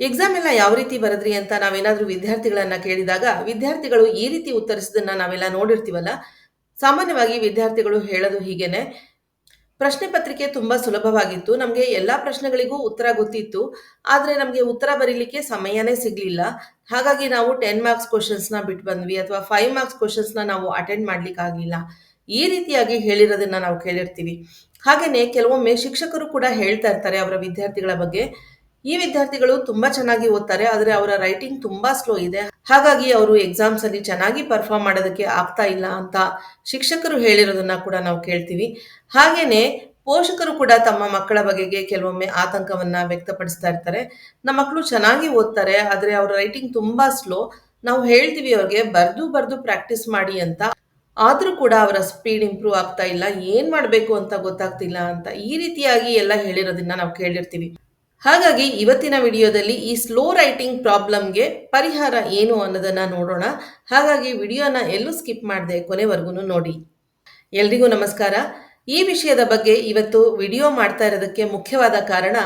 Exam ಎಲ್ಲ ಯಾವ ರೀತಿ ಬರೆದ್ರಿ ಅಂತ ನಾವೇನಾದರೂ ವಿದ್ಯಾರ್ಥಿಗಳನ್ನ ಕೇಳಿದಾಗ, ವಿದ್ಯಾರ್ಥಿಗಳು ಈ ರೀತಿ ಉತ್ತರಿಸೋದನ್ನ ನಾವೆಲ್ಲ ನೋಡಿರ್ತೀವಲ್ಲ, ಸಾಮಾನ್ಯವಾಗಿ ವಿದ್ಯಾರ್ಥಿಗಳು ಹೇಳೋದು ಹೀಗೇನೆ, ಪ್ರಶ್ನೆ ಪತ್ರಿಕೆ ತುಂಬಾ ಸುಲಭವಾಗಿತ್ತು, ನಮಗೆ ಎಲ್ಲಾ ಪ್ರಶ್ನೆಗಳಿಗೂ ಉತ್ತರ ಗೊತ್ತಿತ್ತು, ಆದರೆ ನಮಗೆ ಉತ್ತರ ಬರೀಲಿಕ್ಕೆ ಸಮಯನೇ ಸಿಗ್ಲಿಲ್ಲ. ಹಾಗಾಗಿ ನಾವು ಟೆನ್ ಮಾರ್ಕ್ಸ್ ಕ್ವಶನ್ಸ್ನ ಬಿಟ್ಟು ಬಂದ್ವಿ, ಅಥವಾ ಫೈವ್ ಮಾರ್ಕ್ಸ್ ಕ್ವಶನ್ಸ್ನ ನಾವು ಅಟೆಂಡ್ ಮಾಡ್ಲಿಕ್ಕೆ ಆಗ್ಲಿಲ್ಲ. ಈ ರೀತಿಯಾಗಿ ಹೇಳಿರೋದನ್ನ ನಾವು ಕೇಳಿರ್ತೀವಿ. ಹಾಗೆಯೇ ಕೆಲವೊಮ್ಮೆ ಶಿಕ್ಷಕರು ಕೂಡ ಹೇಳ್ತಾ ಇರ್ತಾರೆ ಅವರ ವಿದ್ಯಾರ್ಥಿಗಳ ಬಗ್ಗೆ. ಈ ವಿದ್ಯಾರ್ಥಿಗಳು ತುಂಬಾ ಚೆನ್ನಾಗಿ ಓದ್ತಾರೆ, ಆದ್ರೆ ಅವರ ರೈಟಿಂಗ್ ತುಂಬಾ ಸ್ಲೋ ಇದೆ. ಹಾಗಾಗಿ ಅವರು ಎಕ್ಸಾಮ್ಸ್ ಅಲ್ಲಿ ಚೆನ್ನಾಗಿ ಪರ್ಫಾರ್ಮ್ ಮಾಡೋದಕ್ಕೆ ಆಗ್ತಾ ಇಲ್ಲ ಅಂತ ಶಿಕ್ಷಕರು ಹೇಳಿರೋದನ್ನ ಕೂಡ ನಾವು ಕೇಳ್ತೀವಿ. ಹಾಗೇನೆ ಪೋಷಕರು ಕೂಡ ತಮ್ಮ ಮಕ್ಕಳ ಬಗೆಗೆ ಕೆಲವೊಮ್ಮೆ ಆತಂಕವನ್ನ ವ್ಯಕ್ತಪಡಿಸ್ತಾ ಇರ್ತಾರೆ. ನಮ್ಮ ಮಕ್ಕಳು ಚೆನ್ನಾಗಿ ಓದ್ತಾರೆ, ಆದ್ರೆ ಅವ್ರ ರೈಟಿಂಗ್ ತುಂಬಾ ಸ್ಲೋ ನಾವು ಹೇಳ್ತೀವಿ ಅವ್ರಿಗೆ, ಬರ್ದು ಬರ್ದು ಪ್ರಾಕ್ಟೀಸ್ ಮಾಡಿ ಅಂತ. ಆದ್ರೂ ಕೂಡ ಅವರ ಸ್ಪೀಡ್ ಇಂಪ್ರೂವ್ ಆಗ್ತಾ ಇಲ್ಲ. ಏನ್ ಮಾಡ್ಬೇಕು ಅಂತ ಗೊತ್ತಾಗ್ತಿಲ್ಲ ಅಂತ ಈ ರೀತಿಯಾಗಿ ಎಲ್ಲ ಹೇಳಿರೋದನ್ನ ನಾವು ಕೇಳಿರ್ತೀವಿ. ಹಾಗಾಗಿ ಇವತ್ತಿನ ವಿಡಿಯೋದಲ್ಲಿ ಈ ಸ್ಲೋ ರೈಟಿಂಗ್ ಪ್ರಾಬ್ಲಮ್ಗೆ ಪರಿಹಾರ ಏನು ಅನ್ನೋದನ್ನ ನೋಡೋಣ. ಹಾಗಾಗಿ ವಿಡಿಯೋನ ಎಲ್ಲೂ ಸ್ಕಿಪ್ ಮಾಡದೆ ಕೊನೆವರೆಗೂ ನೋಡಿ. ಎಲ್ರಿಗೂ ನಮಸ್ಕಾರ. ಈ ವಿಷಯದ ಬಗ್ಗೆ ಇವತ್ತು ವಿಡಿಯೋ ಮಾಡ್ತಾ ಇರೋದಕ್ಕೆ ಮುಖ್ಯವಾದ ಕಾರಣ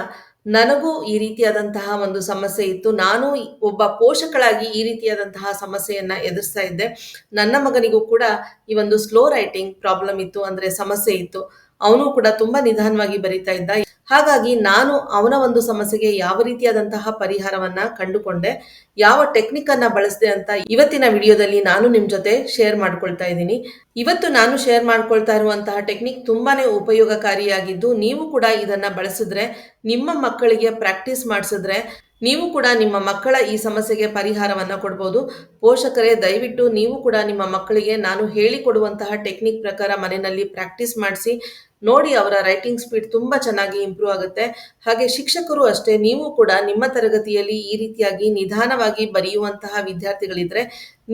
ನನಗೂ ಈ ರೀತಿಯಾದಂತಹ ಒಂದು ಸಮಸ್ಯೆ ಇತ್ತು. ನಾನು ಒಬ್ಬ ಪೋಷಕಳಾಗಿ ಈ ರೀತಿಯಾದಂತಹ ಸಮಸ್ಯೆಯನ್ನು ಎದುರಿಸ್ತಾ ಇದ್ದೆ. ನನ್ನ ಮಗನಿಗೂ ಕೂಡ ಈ ಒಂದು ಸ್ಲೋ ರೈಟಿಂಗ್ ಪ್ರಾಬ್ಲಮ್ ಇತ್ತು ಅಂದ್ರೆ ಸಮಸ್ಯೆ ಇತ್ತು. ಅವನು ಕೂಡ ತುಂಬಾ ನಿಧಾನವಾಗಿ ಬರೀತಾ ಇದ್ದ. ಹಾಗಾಗಿ ನಾನು ಅವನ ಒಂದು ಸಮಸ್ಯೆಗೆ ಯಾವ ರೀತಿಯಾದಂತಹ ಪರಿಹಾರವನ್ನ ಕಂಡುಕೊಂಡೆ, ಯಾವ ಟೆಕ್ನಿಕ್ ಅನ್ನ ಬಳಸಿದೆ ಅಂತ ಇವತ್ತಿನ ವಿಡಿಯೋದಲ್ಲಿ ನಾನು ನಿಮ್ ಜೊತೆ ಶೇರ್ ಮಾಡ್ಕೊಳ್ತಾ ಇದ್ದೀನಿ. ಇವತ್ತು ನಾನು ಶೇರ್ ಮಾಡ್ಕೊಳ್ತಾ ಇರುವಂತಹ ಟೆಕ್ನಿಕ್ ತುಂಬಾನೇ ಉಪಯೋಗಕಾರಿಯಾಗಿದ್ದು, ನೀವು ಕೂಡ ಇದನ್ನ ಬಳಸಿದ್ರೆ, ನಿಮ್ಮ ಮಕ್ಕಳಿಗೆ ಪ್ರಾಕ್ಟೀಸ್ ಮಾಡಿಸಿದ್ರೆ, ನೀವು ಕೂಡ ನಿಮ್ಮ ಮಕ್ಕಳ ಈ ಸಮಸ್ಯೆಗೆ ಪರಿಹಾರವನ್ನ ಕೊಡ್ಬೋದು. ಪೋಷಕರೇ, ದಯವಿಟ್ಟು ನೀವು ಕೂಡ ನಿಮ್ಮ ಮಕ್ಕಳಿಗೆ ನಾನು ಹೇಳಿಕೊಡುವಂತಹ ಟೆಕ್ನಿಕ್ ಪ್ರಕಾರ ಮನೆಯಲ್ಲಿ ಪ್ರಾಕ್ಟೀಸ್ ಮಾಡಿಸಿ ನೋಡಿ ಅವರ ರೈಟಿಂಗ್ ಸ್ಪೀಡ್ ತುಂಬಾ ಚೆನ್ನಾಗಿ ಇಂಪ್ರೂವ್ ಆಗುತ್ತೆ. ಹಾಗೆ ಶಿಕ್ಷಕರು ಅಷ್ಟೇ, ನೀವು ಕೂಡ ನಿಮ್ಮ ತರಗತಿಯಲ್ಲಿ ಈ ರೀತಿಯಾಗಿ ನಿಧಾನವಾಗಿ ಬರೆಯುವಂತಹ ವಿದ್ಯಾರ್ಥಿಗಳಿದ್ರೆ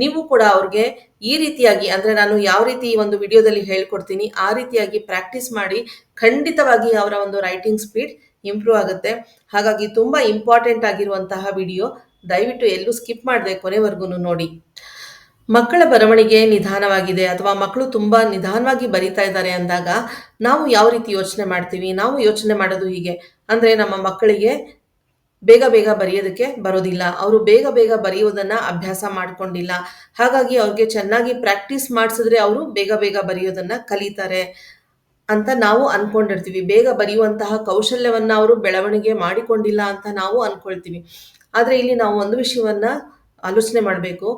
ನೀವು ಕೂಡ ಅವ್ರಿಗೆ ಈ ರೀತಿಯಾಗಿ, ಅಂದ್ರೆ ನಾನು ಯಾವ ರೀತಿ ಈ ಒಂದು ವಿಡಿಯೋದಲ್ಲಿ ಹೇಳ್ಕೊಡ್ತೀನಿ, ಆ ರೀತಿಯಾಗಿ ಪ್ರಾಕ್ಟೀಸ್ ಮಾಡಿ ಖಂಡಿತವಾಗಿ ಅವರ ಒಂದು ರೈಟಿಂಗ್ ಸ್ಪೀಡ್ ಇಂಪ್ರೂವ್ ಆಗುತ್ತೆ. ಹಾಗಾಗಿ ತುಂಬಾ ಇಂಪಾರ್ಟೆಂಟ್ ಆಗಿರುವಂತಹ ವಿಡಿಯೋ ದಯವಿಟ್ಟು ಎಲ್ಲೂ ಸ್ಕಿಪ್ ಮಾಡದೆ ಕೊನೆವರೆಗೂ ನೋಡಿ. ಮಕ್ಕಳ ಬರವಣಿಗೆ ನಿಧಾನವಾಗಿದೆ ಅಥವಾ ಮಕ್ಕಳು ತುಂಬ ನಿಧಾನವಾಗಿ ಬರಿತಾ ಇದ್ದಾರೆ ಅಂದಾಗ ನಾವು ಯಾವ ರೀತಿ ಯೋಚನೆ ಮಾಡ್ತೀವಿ? ನಾವು ಯೋಚನೆ ಮಾಡೋದು ಹೀಗೆ. ಅಂದರೆ ನಮ್ಮ ಮಕ್ಕಳಿಗೆ ಬೇಗ ಬೇಗ ಬರೆಯೋದಕ್ಕೆ ಬರೋದಿಲ್ಲ. ಅವರು ಬೇಗ ಬೇಗ ಬರೆಯೋದನ್ನು ಅಭ್ಯಾಸ ಮಾಡ್ಕೊಂಡಿಲ್ಲ. ಹಾಗಾಗಿ ಅವ್ರಿಗೆ ಚೆನ್ನಾಗಿ ಪ್ರಾಕ್ಟೀಸ್ ಮಾಡಿಸಿದ್ರೆ ಅವರು ಬೇಗ ಬೇಗ ಬರೆಯೋದನ್ನು ಕಲಿತಾರೆ ಅಂತ ನಾವು ಅಂದ್ಕೊಂಡಿರ್ತೀವಿ ಬೇಗ ಬರೆಯುವಂತಹ ಕೌಶಲ್ಯವನ್ನು ಅವರು ಬೆಳವಣಿಗೆ ಮಾಡಿಕೊಂಡಿಲ್ಲ ಅಂತ ನಾವು ಅಂದ್ಕೊಳ್ತೀವಿ ಆದರೆ ಇಲ್ಲಿ ನಾವು ಒಂದು ವಿಷಯವನ್ನು ಆಲೋಚನೆ ಮಾಡಬೇಕು.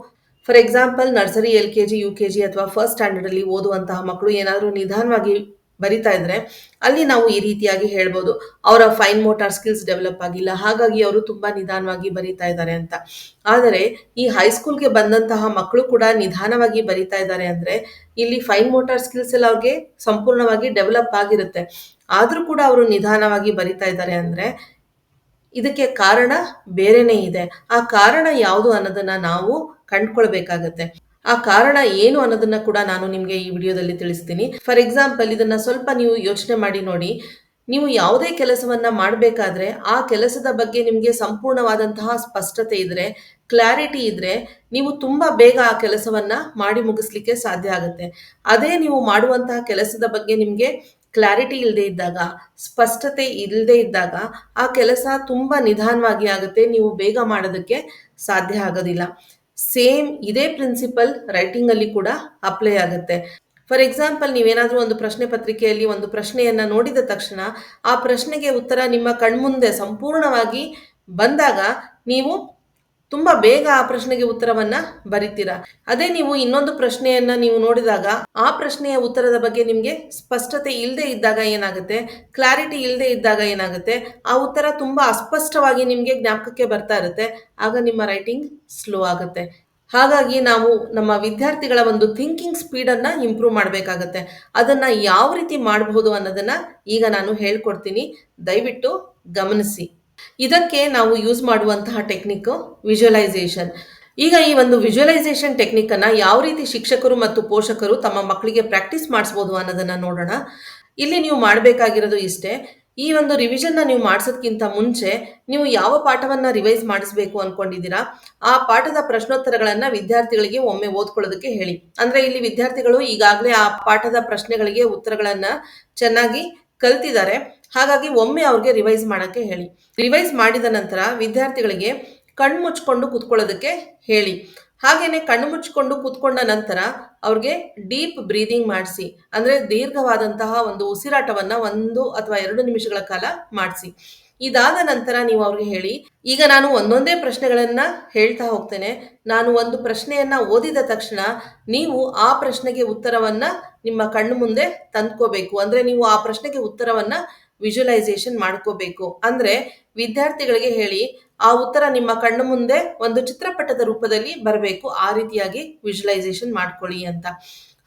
For example nursery L K G U K G ಅಥವಾ ಫಸ್ಟ್ ಸ್ಟ್ಯಾಂಡರ್ಡ್ ಅಲ್ಲಿ ಓದುವಂತಹ ಮಕ್ಕಳು ಏನಾದರೂ ನಿಧಾನವಾಗಿ ಬರಿತಾ ಇದ್ರೆ ಅಲ್ಲಿ ನಾವು ಈ ರೀತಿಯಾಗಿ ಹೇಳ್ಬೋದು. ಅವರ ಫೈನ್ ಮೋಟಾರ್ ಸ್ಕಿಲ್ಸ್ ಡೆವಲಪ್ ಆಗಿಲ್ಲ. ಹಾಗಾಗಿ ಅವರು ತುಂಬಾ ನಿಧಾನವಾಗಿ ಬರಿತಾ ಇದ್ದಾರೆ ಅಂತ. ಆದರೆ ಈ ಹೈಸ್ಕೂಲ್ಗೆ ಬಂದಂತಹ ಮಕ್ಕಳು ಕೂಡ ನಿಧಾನವಾಗಿ ಬರಿತಾ ಇದ್ದಾರೆ ಅಂದ್ರೆ ಇಲ್ಲಿ ಫೈನ್ ಮೋಟಾರ್ ಸ್ಕಿಲ್ಸ್ ಎಲ್ಲ ಅವ್ರಿಗೆ ಸಂಪೂರ್ಣವಾಗಿ ಡೆವಲಪ್ ಆಗಿರುತ್ತೆ. ಆದರೂ ಕೂಡ ಅವರು ನಿಧಾನವಾಗಿ ಬರಿತಾ ಇದ್ದಾರೆ ಅಂದ್ರೆ ಇದಕ್ಕೆ ಕಾರಣ ಬೇರೆನೇ ಇದೆ. ಆ ಕಾರಣ ಯಾವುದು ಅನ್ನೋದನ್ನ ನಾವು ಕಂಡ್ಕೊಳ್ಬೇಕಾಗತ್ತೆ. ಆ ಕಾರಣ ಏನು ಅನ್ನೋದನ್ನ ಕೂಡ ನಾನು ನಿಮ್ಗೆ ಈ ವಿಡಿಯೋದಲ್ಲಿ ತಿಳಿಸ್ತೀನಿ. ಫಾರ್ ಎಕ್ಸಾಂಪಲ್, ಇದನ್ನ ಸ್ವಲ್ಪ ನೀವು ಯೋಚನೆ ಮಾಡಿ ನೋಡಿ. ನೀವು ಯಾವುದೇ ಕೆಲಸವನ್ನ ಮಾಡಬೇಕಾದ್ರೆ ಆ ಕೆಲಸದ ಬಗ್ಗೆ ನಿಮಗೆ ಸಂಪೂರ್ಣವಾದಂತಹ ಸ್ಪಷ್ಟತೆ ಇದ್ರೆ, ಕ್ಲಾರಿಟಿ ಇದ್ರೆ ನೀವು ತುಂಬಾ ಬೇಗ ಆ ಕೆಲಸವನ್ನ ಮಾಡಿ ಮುಗಿಸ್ಲಿಕ್ಕೆ ಸಾಧ್ಯ ಆಗುತ್ತೆ. ಅದೇ ನೀವು ಮಾಡುವಂತಹ ಕೆಲಸದ ಬಗ್ಗೆ ನಿಮ್ಗೆ ಕ್ಲಾರಿಟಿ ಇಲ್ಲದೆ ಇದ್ದಾಗ, ಸ್ಪಷ್ಟತೆ ಇಲ್ಲದೆ ಇದ್ದಾಗ ಆ ಕೆಲಸ ತುಂಬ ನಿಧಾನವಾಗಿ ಆಗುತ್ತೆ. ನೀವು ಬೇಗ ಮಾಡೋದಕ್ಕೆ ಸಾಧ್ಯ ಆಗೋದಿಲ್ಲ. ಸೇಮ್ ಇದೇ ಪ್ರಿನ್ಸಿಪಲ್ ರೈಟಿಂಗ್ ಅಲ್ಲಿ ಕೂಡ ಅಪ್ಲೈ ಆಗುತ್ತೆ. ಫಾರ್ ಎಕ್ಸಾಂಪಲ್ ನೀವೇನಾದರೂ ಒಂದು ಪ್ರಶ್ನೆ ಪತ್ರಿಕೆಯಲ್ಲಿ ಒಂದು ಪ್ರಶ್ನೆಯನ್ನು ನೋಡಿದ ತಕ್ಷಣ ಆ ಪ್ರಶ್ನೆಗೆ ಉತ್ತರ ನಿಮ್ಮ ಕಣ್ಮುಂದೆ ಸಂಪೂರ್ಣವಾಗಿ ಬಂದಾಗ ನೀವು ತುಂಬಾ ಬೇಗ ಆ ಪ್ರಶ್ನೆಗೆ ಉತ್ತರವನ್ನ ಬರಿತೀರಾ? ಅದೇ ನೀವು ಇನ್ನೊಂದು ಪ್ರಶ್ನೆಯನ್ನ ನೀವು ನೋಡಿದಾಗ ಆ ಪ್ರಶ್ನೆಯ ಉತ್ತರದ ಬಗ್ಗೆ ನಿಮಗೆ ಸ್ಪಷ್ಟತೆ ಇಲ್ಲದೆ ಇದ್ದಾಗ ಏನಾಗುತ್ತೆ? ಕ್ಲಾರಿಟಿ ಇಲ್ಲದೆ ಇದ್ದಾಗ ಏನಾಗುತ್ತೆ? ಆ ಉತ್ತರ ತುಂಬಾ ಅಸ್ಪಷ್ಟವಾಗಿ ನಿಮಗೆ ಜ್ಞಾಪಕಕ್ಕೆ ಬರ್ತಾ ಇರುತ್ತೆ. ಆಗ ನಿಮ್ಮ ರೈಟಿಂಗ್ ಸ್ಲೋ ಆಗುತ್ತೆ. ಹಾಗಾಗಿ ನಾವು ನಮ್ಮ ವಿದ್ಯಾರ್ಥಿಗಳ ಒಂದು ಥಿಂಕಿಂಗ್ ಸ್ಪೀಡನ್ನು ಇಂಪ್ರೂವ್ ಮಾಡಬೇಕಾಗತ್ತೆ. ಅದನ್ನು ಯಾವ ರೀತಿ ಮಾಡಬಹುದು ಅನ್ನೋದನ್ನ ಈಗ ನಾನು ಹೇಳ್ಕೊಡ್ತೀನಿ. ದಯವಿಟ್ಟು ಗಮನಿಸಿ. ಇದಕ್ಕೆ ನಾವು ಯೂಸ್ ಮಾಡುವಂತಹ ಟೆಕ್ನಿಕ್ ವಿಜುವಲೈಸೇಷನ್ ಈಗ ಈ ಒಂದು ವಿಜುವಲೈಸೇಷನ್ ಟೆಕ್ನಿಕ್ ಅನ್ನ ಯಾವ ರೀತಿ ಶಿಕ್ಷಕರು ಮತ್ತು ಪೋಷಕರು ತಮ್ಮ ಮಕ್ಕಳಿಗೆ ಪ್ರಾಕ್ಟೀಸ್ ಮಾಡಿಸ್ಬೋದು ಅನ್ನೋದನ್ನ ನೋಡೋಣ. ಇಲ್ಲಿ ನೀವು ಮಾಡಬೇಕಾಗಿರೋದು ಇಷ್ಟೇ. ಈ ಒಂದು ರಿವಿಷನ್ನ ನೀವು ಮಾಡಿಸೋದಕ್ಕಿಂತ ಮುಂಚೆ ನೀವು ಯಾವ ಪಾಠವನ್ನ ರಿವೈಸ್ ಮಾಡಿಸ್ಬೇಕು ಅನ್ಕೊಂಡಿದ್ದೀರಾ? ಆ ಪಾಠದ ಪ್ರಶ್ನೋತ್ತರಗಳನ್ನ ವಿದ್ಯಾರ್ಥಿಗಳಿಗೆ ಒಮ್ಮೆ ಓದ್ಕೊಳ್ಳೋದಕ್ಕೆ ಹೇಳಿ. ಅಂದ್ರೆ ಇಲ್ಲಿ ವಿದ್ಯಾರ್ಥಿಗಳು ಈಗಾಗಲೇ ಆ ಪಾಠದ ಪ್ರಶ್ನೆಗಳಿಗೆ ಉತ್ತರಗಳನ್ನ ಚೆನ್ನಾಗಿ ಕಲ್ತಿದ್ದಾರೆ. ಹಾಗಾಗಿ ಒಮ್ಮೆ ಅವ್ರಿಗೆ ರಿವೈಸ್ ಮಾಡೋಕ್ಕೆ ಹೇಳಿ. ರಿವೈಸ್ ಮಾಡಿದ ನಂತರ ವಿದ್ಯಾರ್ಥಿಗಳಿಗೆ ಕಣ್ಣು ಮುಚ್ಕೊಂಡು ಕೂತ್ಕೊಳ್ಳೋದಕ್ಕೆ ಹೇಳಿ. ಹಾಗೆಯೇ ಕಣ್ಣು ಮುಚ್ಕೊಂಡು ಕೂತ್ಕೊಂಡ ನಂತರ ಅವ್ರಿಗೆ ಡೀಪ್ ಬ್ರೀದಿಂಗ್ ಮಾಡಿಸಿ, ಅಂದರೆ ದೀರ್ಘವಾದಂತಹ ಒಂದು ಉಸಿರಾಟವನ್ನ ಒಂದು ಅಥವಾ ಎರಡು ನಿಮಿಷಗಳ ಕಾಲ ಮಾಡಿಸಿ. ಇದಾದ ನಂತರ ನೀವು ಅವ್ರಿಗೆ ಹೇಳಿ, ಈಗ ನಾನು ಒಂದೊಂದೇ ಪ್ರಶ್ನೆಗಳನ್ನ ಹೇಳ್ತಾ ಹೋಗ್ತೇನೆ. ನಾನು ಒಂದು ಪ್ರಶ್ನೆಯನ್ನ ಓದಿದ ತಕ್ಷಣ ನೀವು ಆ ಪ್ರಶ್ನೆಗೆ ಉತ್ತರವನ್ನ ನಿಮ್ಮ ಕಣ್ಣು ಮುಂದೆ ತಂದ್ಕೋಬೇಕು. ಅಂದ್ರೆ ನೀವು ಆ ಪ್ರಶ್ನೆಗೆ ಉತ್ತರವನ್ನ ವಿಜುವಲೈಸೇಷನ್ ಮಾಡ್ಕೋಬೇಕು. ಅಂದ್ರೆ ವಿದ್ಯಾರ್ಥಿಗಳಿಗೆ ಹೇಳಿ, ಆ ಉತ್ತರ ನಿಮ್ಮ ಕಣ್ಣು ಮುಂದೆ ಒಂದು ಚಿತ್ರಪಟದ ರೂಪದಲ್ಲಿ ಬರಬೇಕು. ಆ ರೀತಿಯಾಗಿ ವಿಜುವಲೈಸೇಷನ್ ಮಾಡ್ಕೊಳ್ಳಿ ಅಂತ.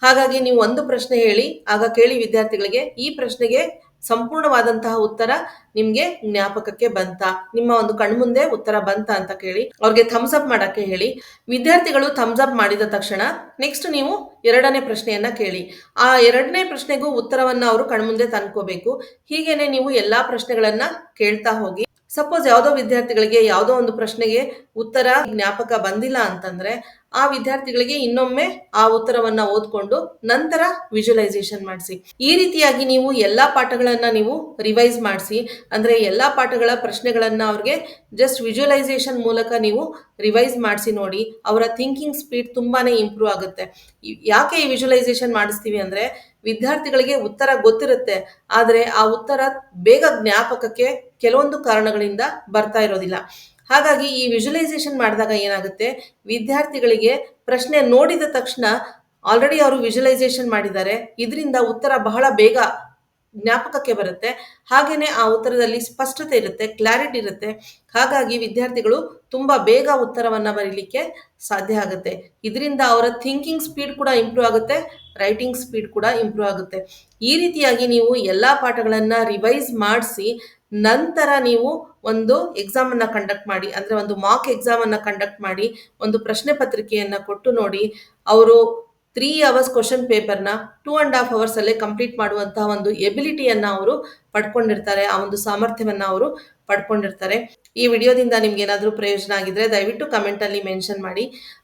ಹಾಗಾಗಿ ನೀವು ಒಂದು ಪ್ರಶ್ನೆ ಹೇಳಿ, ಆಗ ಕೇಳಿ ವಿದ್ಯಾರ್ಥಿಗಳಿಗೆ, ಈ ಪ್ರಶ್ನೆಗೆ ಸಂಪೂರ್ಣವಾದಂತಹ ಉತ್ತರ ನಿಮ್ಗೆ ಜ್ಞಾಪಕಕ್ಕೆ ಬಂತ. ನಿಮ್ಮ ಒಂದು ಕಣ್ಮುಂದೆ ಉತ್ತರ ಬಂತ ಅಂತ ಕೇಳಿ, ಅವ್ರಿಗೆ ಥಮ್ಸ್ ಅಪ್ ಮಾಡಕ್ಕೆ ಹೇಳಿ. ವಿದ್ಯಾರ್ಥಿಗಳು ಥಮ್ಸ್ ಅಪ್ ಮಾಡಿದ ತಕ್ಷಣ ನೆಕ್ಸ್ಟ್ ನೀವು ಎರಡನೇ ಪ್ರಶ್ನೆಯನ್ನ ಕೇಳಿ. ಆ ಎರಡನೇ ಪ್ರಶ್ನೆಗೂ ಉತ್ತರವನ್ನ ಅವರು ಕಣ್ಮುಂದೆ ತಂದ್ಕೋಬೇಕು. ಹೀಗೇನೆ ನೀವು ಎಲ್ಲಾ ಪ್ರಶ್ನೆಗಳನ್ನ ಕೇಳ್ತಾ ಹೋಗಿ. ಸಪೋಸ್ ಯಾವುದೋ ವಿದ್ಯಾರ್ಥಿಗಳಿಗೆ ಯಾವುದೋ ಒಂದು ಪ್ರಶ್ನೆಗೆ ಉತ್ತರ ಜ್ಞಾಪಕ ಬಂದಿಲ್ಲ ಅಂತಂದ್ರೆ ಆ ವಿದ್ಯಾರ್ಥಿಗಳಿಗೆ ಇನ್ನೊಮ್ಮೆ ಆ ಉತ್ತರವನ್ನ ಓದ್ಕೊಂಡು ನಂತರ ವಿಜುವಲೈಸೇಷನ್ ಮಾಡಿಸಿ. ಈ ರೀತಿಯಾಗಿ ನೀವು ಎಲ್ಲಾ ಪಾಠಗಳನ್ನ ನೀವು ರಿವೈಸ್ ಮಾಡಿಸಿ. ಅಂದ್ರೆ ಎಲ್ಲಾ ಪಾಠಗಳ ಪ್ರಶ್ನೆಗಳನ್ನ ಅವ್ರಿಗೆ ಜಸ್ಟ್ ವಿಜುವಲೈಸೇಷನ್ ಮೂಲಕ ನೀವು ರಿವೈಸ್ ಮಾಡಿಸಿ ನೋಡಿ. ಅವರ ಥಿಂಕಿಂಗ್ ಸ್ಪೀಡ್ ತುಂಬಾನೇ ಇಂಪ್ರೂವ್ ಆಗುತ್ತೆ. ಯಾಕೆ ಈ ವಿಜುವಲೈಸೇಷನ್ ಮಾಡಿಸ್ತೀವಿ ಅಂದ್ರೆ ವಿದ್ಯಾರ್ಥಿಗಳಿಗೆ ಉತ್ತರ ಗೊತ್ತಿರುತ್ತೆ. ಆದರೆ ಆ ಉತ್ತರ ಬೇಗ ಜ್ಞಾಪಕಕ್ಕೆ ಕೆಲವೊಂದು ಕಾರಣಗಳಿಂದ ಬರ್ತಾ ಇರೋದಿಲ್ಲ. ಹಾಗಾಗಿ ಈ ವಿಜುವಲೈಸೇಷನ್ ಮಾಡಿದಾಗ ಏನಾಗುತ್ತೆ? ವಿದ್ಯಾರ್ಥಿಗಳಿಗೆ ಪ್ರಶ್ನೆ ನೋಡಿದ ತಕ್ಷಣ ಆಲ್ರೆಡಿ ಅವರು ವಿಜುವಲೈಸೇಷನ್ ಮಾಡಿದ್ದಾರೆ. ಇದರಿಂದ ಉತ್ತರ ಬಹಳ ಬೇಗ ಜ್ಞಾಪಕಕ್ಕೆ ಬರುತ್ತೆ. ಹಾಗೇನೆ ಆ ಉತ್ತರದಲ್ಲಿ ಸ್ಪಷ್ಟತೆ ಇರುತ್ತೆ ಕ್ಲಾರಿಟಿ ಇರುತ್ತೆ. ಹಾಗಾಗಿ ವಿದ್ಯಾರ್ಥಿಗಳು ತುಂಬ ಬೇಗ ಉತ್ತರವನ್ನು ಬರೀಲಿಕ್ಕೆ ಸಾಧ್ಯ ಆಗುತ್ತೆ. ಇದರಿಂದ ಅವರ ಥಿಂಕಿಂಗ್ ಸ್ಪೀಡ್ ಕೂಡ ಇಂಪ್ರೂವ್ ಆಗುತ್ತೆ ರೈಟಿಂಗ್ ಸ್ಪೀಡ್ ಕೂಡ ಇಂಪ್ರೂವ್ ಆಗುತ್ತೆ. ಈ ರೀತಿಯಾಗಿ ನೀವು ಎಲ್ಲ ಪಾಠಗಳನ್ನು ರಿವೈಸ್ ಮಾಡಿಸಿ, ನಂತರ ನೀವು ಒಂದು ಎಕ್ಸಾಮ್ ಅನ್ನ ಕಂಡಕ್ಟ್ ಮಾಡಿ, ಅಂದ್ರೆ ಒಂದು ಮಾಕ್ ಎಕ್ಸಾಮ್ ಅನ್ನ ಕಂಡಕ್ಟ್ ಮಾಡಿ, ಒಂದು ಪ್ರಶ್ನೆ ಪತ್ರಿಕೆಯನ್ನು ಕೊಟ್ಟು ನೋಡಿ, ಅವರು ತ್ರೀ ಅವರ್ಸ್ ಕ್ವಶನ್ ಪೇಪರ್ನ ಟೂ ಅಂಡ್ ಹಾಫ್ ಅವರ್ಸಲ್ಲೇ ಕಂಪ್ಲೀಟ್ ಮಾಡುವಂತಹ ಒಂದು ಎಬಿಲಿಟಿಯನ್ನು ಅವರು ಪಡ್ಕೊಂಡಿರ್ತಾರೆ, ಆ ಒಂದು ಸಾಮರ್ಥ್ಯವನ್ನು ಅವರು ಪಡ್ಕೊಂಡಿರ್ತಾರೆ. ಈ ವಿಡಿಯೋದಿಂದ ನಿಮ್ಗೆ ಏನಾದರೂ ಪ್ರಯೋಜನ ಆಗಿದ್ರೆ ದಯವಿಟ್ಟು ಕಮೆಂಟಲ್ಲಿ ಮೆನ್ಷನ್ ಮಾಡಿ.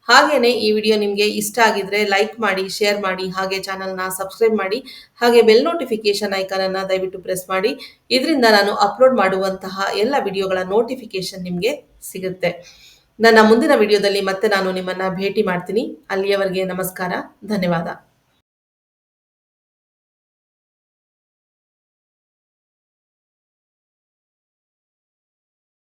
ಹಾಗೇನೆ ಈ ವಿಡಿಯೋ ನಿಮಗೆ ಇಷ್ಟ ಆಗಿದ್ರೆ ಲೈಕ್ ಮಾಡಿ ಶೇರ್ ಮಾಡಿ, ಹಾಗೆ ಚಾನಲ್ನ ಸಬ್ಸ್ಕ್ರೈಬ್ ಮಾಡಿ, ಹಾಗೆ ಬೆಲ್ ನೋಟಿಫಿಕೇಶನ್ ಐಕಾನ್ ಅನ್ನ ದಯವಿಟ್ಟು ಪ್ರೆಸ್ ಮಾಡಿ. ಇದರಿಂದ ನಾನು ಅಪ್ಲೋಡ್ ಮಾಡುವಂತಹ ಎಲ್ಲ ವಿಡಿಯೋಗಳ ನೋಟಿಫಿಕೇಶನ್ ನಿಮಗೆ ಸಿಗುತ್ತೆ. ನನ್ನ ಮುಂದಿನ ವಿಡಿಯೋದಲ್ಲಿ ಮತ್ತೆ ನಾನು ನಿಮ್ಮನ್ನ ಭೇಟಿ ಮಾಡ್ತೀನಿ. ಅಲ್ಲಿಯವರೆಗೆ ನಮಸ್ಕಾರ. ಧನ್ಯವಾದ.